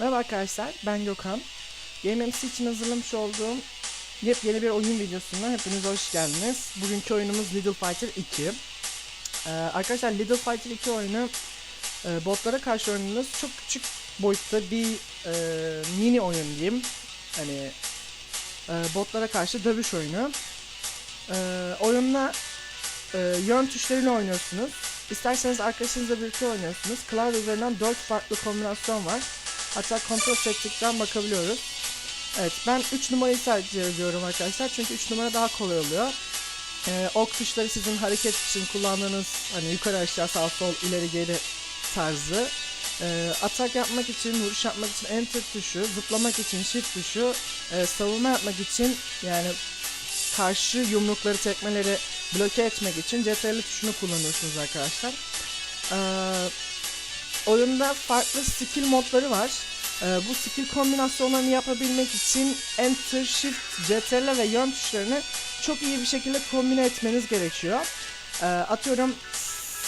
Merhaba arkadaşlar, ben Gökhan. GameMC için hazırlamış olduğum yepyeni bir oyun videosuna hepiniz hoş geldiniz. Bugünkü oyunumuz Little Fighter 2. Ee, arkadaşlar Little Fighter 2 oyunu e, botlara karşı oynadığınız çok küçük boyutta bir e, mini oyun diyeyim. Hani e, botlara karşı dövüş oyunu. E, oyunla e, yön tuşlarıyla oynuyorsunuz. İsterseniz arkadaşınızla birlikte oynuyorsunuz. Klavye üzerinden 4 farklı kombinasyon var. Hatta kontrol settikten bakabiliyoruz. Evet ben 3 numarayı tercih ediyorum arkadaşlar. Çünkü 3 numara daha kolay oluyor. Ee, ok tuşları sizin hareket için kullandığınız hani yukarı aşağı sağ sol ileri geri tarzı. Ee, atak yapmak için, vuruş yapmak için enter tuşu, zıplamak için shift tuşu, e, savunma yapmak için yani karşı yumrukları, tekmeleri bloke etmek için CTRL tuşunu kullanıyorsunuz arkadaşlar. Ee, oyunda farklı skill modları var. Ee, bu skill kombinasyonlarını yapabilmek için Enter, Shift, CTRL ve yön tuşlarını çok iyi bir şekilde kombine etmeniz gerekiyor. Ee, atıyorum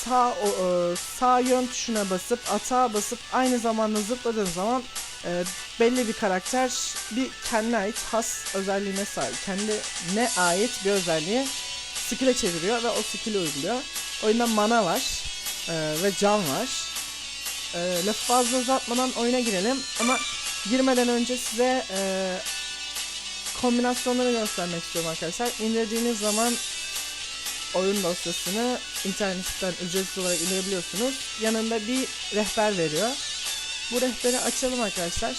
sağ o, e, sağ yön tuşuna basıp atağa basıp aynı zamanda zıpladığın zaman e, belli bir karakter bir kendine ait has özelliğine sahip. Kendine ait bir özelliği skill'e çeviriyor ve o skill'i uyguluyor. Oyunda mana var e, ve can var. E, lafı fazla uzatmadan oyuna girelim ama girmeden önce size e, kombinasyonları göstermek istiyorum arkadaşlar. İndirdiğiniz zaman oyun dosyasını internetten ücretsiz olarak indirebiliyorsunuz. Yanında bir rehber veriyor. Bu rehberi açalım arkadaşlar.